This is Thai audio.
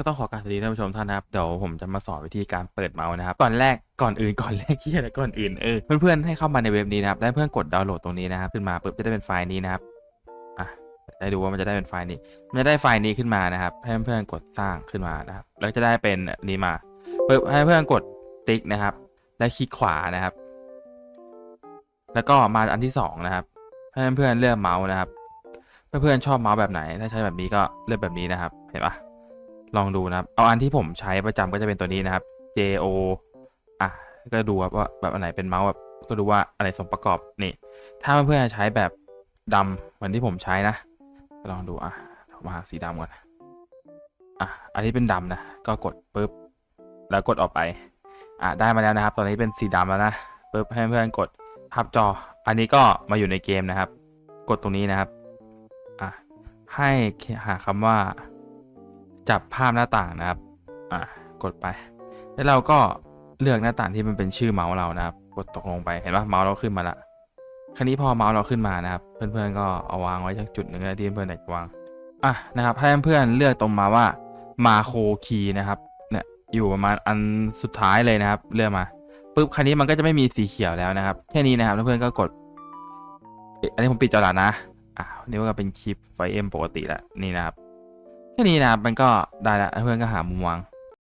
ก็ต้องขอกรารสวัสดีท่านผู้ชมท่านนะครับ เดี๋ยวผมจะมาสอนวิธีการเปิดเมาส์นะครับ ก่อนแรกก่อนอื่นก่อนแรกที่อะไรก่อนอื่นเออเพื่อนๆให้เข้ามาในเว็บนี้นะครับแล้เพื่อนกดดาวน์โหลดตรงนี้นะครับ ขึ้นมาปุ๊บจะได้เป็นไฟล์นี้นะครับอะได้ดูว่ามันจะได้เป็นไฟล์นี้ มันจะได้ไฟล์นี้ขึ้นมานะครับ ให้เพื่อนๆกดสร้างขึ้นมานะครับ แล้วจะได้เป็นนี้มาปุ๊บให้เพื่อนกดติ๊กนะครับ และคลิกขวานะครับ แล้วก็มาอันที่สองนะครับให้เพื่อนๆเลือกเมาส์นะครับ เพื่อนๆชอบเมาส์แบบไหน ถ้าใช้แบบนี้ก็เลือกแบบนี้นะครับ เห็นปะ ลองดูนะครับ เอาอันที่ผมใช้ประจำก็จะเป็นตัวนี้นะครับ JO อะก็ดูครับว่าแบบอันไหนเป็นเมาส์แบบก็ดูว่าอะไรสมประกอบนี่ ถ้าเพื่อนๆใช้แบบดำเหมือนที่ผมใช้นะ ลองดูอะมาหาสีดำก่อนอะอันนี้เป็นดำนะก็กดปุ๊บแล้วกดออกไปอะได้มาแล้วนะครับ ตอนนี้เป็นสีดำแล้วนะปุ๊บให้เพื่อนๆกดพับจอ อันนี้ก็มาอยู่ในเกมนะครับ กดตรงนี้นะครับอะให้หาคำว่า จับภาพหน้าต่างนะครับ อะกดไป แล้วเราก็เลือกหน้าต่างที่มันเป็นชื่อเมาส์เรานะครับ กดตกลงไป เห็นปะเมาส์เราขึ้นมาละ คราวนี้พอเมาส์เราขึ้นมานะครับ เพื่อนๆก็เอาวางไว้จากจุดหนึ่งนะที่เพื่อนๆอยากวาง อะนะครับ ให้เพื่อนๆเลือกตรงมาว่ามาโคคีนะครับ เนี่ย อยู่ประมาณอันสุดท้ายเลยนะครับ เลือกมาปุ๊บคราวนี้มันก็จะไม่มีสีเขียวแล้วนะครับ แค่นี้นะครับแล้วเพื่อนก็กด อันนี้ผมปิดจอละนะอะนี่ก็เป็นคลิปไฟเอ็มปกติแล้วนี่นะครับ แค่นี้นะครับมันก็ได้ละแล้วเพื่อนก็หามุมวาง